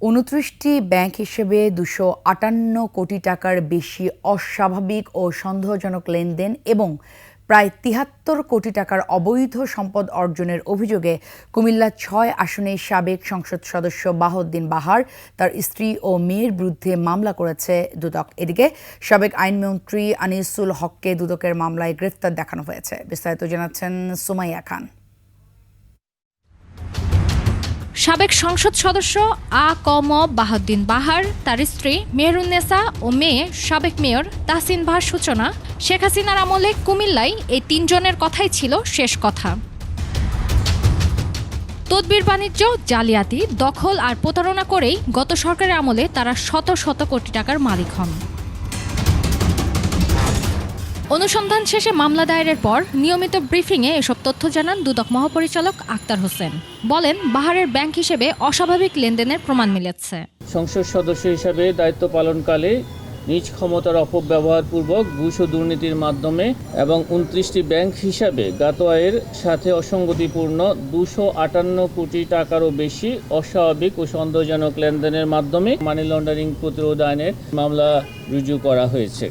উনত্রিশটি ব্যাংক হিসেবে দুশো আটান্ন কোটি টাকার বেশি অস্বাভাবিক ও সন্দেহজনক লেনদেন এবং প্রায় তিহাত্তর কোটি টাকার অবৈধ সম্পদ অর্জনের অভিযোগে কুমিল্লা ছয় আসনের সাবেক সংসদ সদস্য বাহদ্দিন বাহার তার স্ত্রী ও মেয়ের বিরুদ্ধে মামলা করেছে দুদক। এদিকে সাবেক আইনমন্ত্রী আনিসুল হককে দুদকের মামলায় গ্রেফতার দেখানো হয়েছে। বিস্তারিত জানাচ্ছেন সুমাইয়া খান। সাবেক সংসদ সদস্য আ ক ম বাহাউদ্দিন বাহার, তার স্ত্রী মেহরুন্নেসা ও মেয়ে সাবেক মেয়র তাহসিন বাহার সূচনা। শেখ হাসিনার আমলে কুমিল্লায় এই তিনজনের কথাই ছিল শেষ কথা। তদবির বাণিজ্য, জালিয়াতি, দখল আর প্রতারণা করেই গত সরকারের আমলে তারা শত শত কোটি টাকার মালিক হন। অনুসন্ধান শেষে মামলা দায়েরের পর নিয়মিত ব্রিফিংয়ে এসব তথ্য জানান দুদক মহাপরিচালক আক্তার হোসেন। বলেন, বাহারের ব্যাংক হিসেবে অস্বাভাবিক লেনদেনের প্রমাণ মিলেছে। সংসদ সদস্য হিসাবে দায়িত্ব পালনকালে নিজ ক্ষমতার অপব্যবহারপূর্বক ঘুষ ও দুর্নীতির মাধ্যমে এবং উনত্রিশটি ব্যাংক হিসাবে গাত আয়ের সাথে অসঙ্গতিপূর্ণ দুশো আটান্ন কোটি টাকারও বেশি অস্বাভাবিক ও সন্দেহজনক লেনদেনের মাধ্যমে মানি লন্ডারিং প্রতিরোধ আইনের মামলা রুজু করা হয়েছে।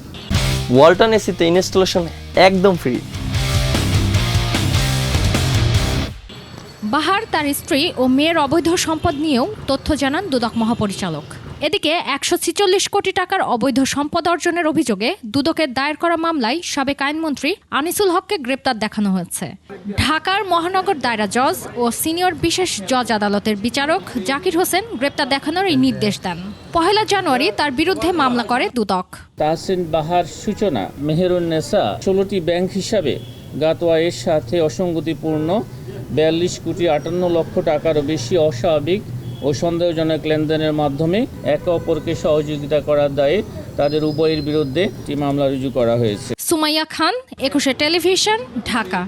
ওয়ালটন এসিতে ইনস্টলেশন একদম ফ্রি। বাহার, তার স্ত্রী ও মেয়ের অবৈধ সম্পদ নিয়েও তথ্য জানান দুদক মহাপরিচালক। এদিকে একশো কোটি টাকার অবৈধ সম্পদ অর্জনের অভিযোগে দুদকের দায়ের করা মামলায় সাবেক আইনমন্ত্রী আনিসুল হককে গ্রেপ্তার দেখানো হয়েছে। ঢাকার মহানগর দায়রা জজ ও সিনিয়র বিশেষ জজ আদালতের বিচারক জাকির হোসেন গ্রেপ্তার দেখানোর এই নির্দেশ দেন। পহেলা জানুয়ারি তার বিরুদ্ধে মামলা করে দুদক। তাহসিন বাহার সূচনা মেহেরুন্নেসা ষোলোটি ব্যাংক হিসাবে গাতোয়া এর সাথে অসঙ্গতিপূর্ণ, বিয়াল্লিশ কোটি আটান্ন লক্ষ টাকারও বেশি অস্বাভাবিক ও সন্দেহজনক লেনদেনের মাধ্যমে একে অপরকে সহযোগিতা করার দায়ে তাদের উভয়ের বিরুদ্ধে একটি মামলা রুজু করা হয়েছে। সুমাইয়া খান, একুশে টেলিভিশন, ঢাকা।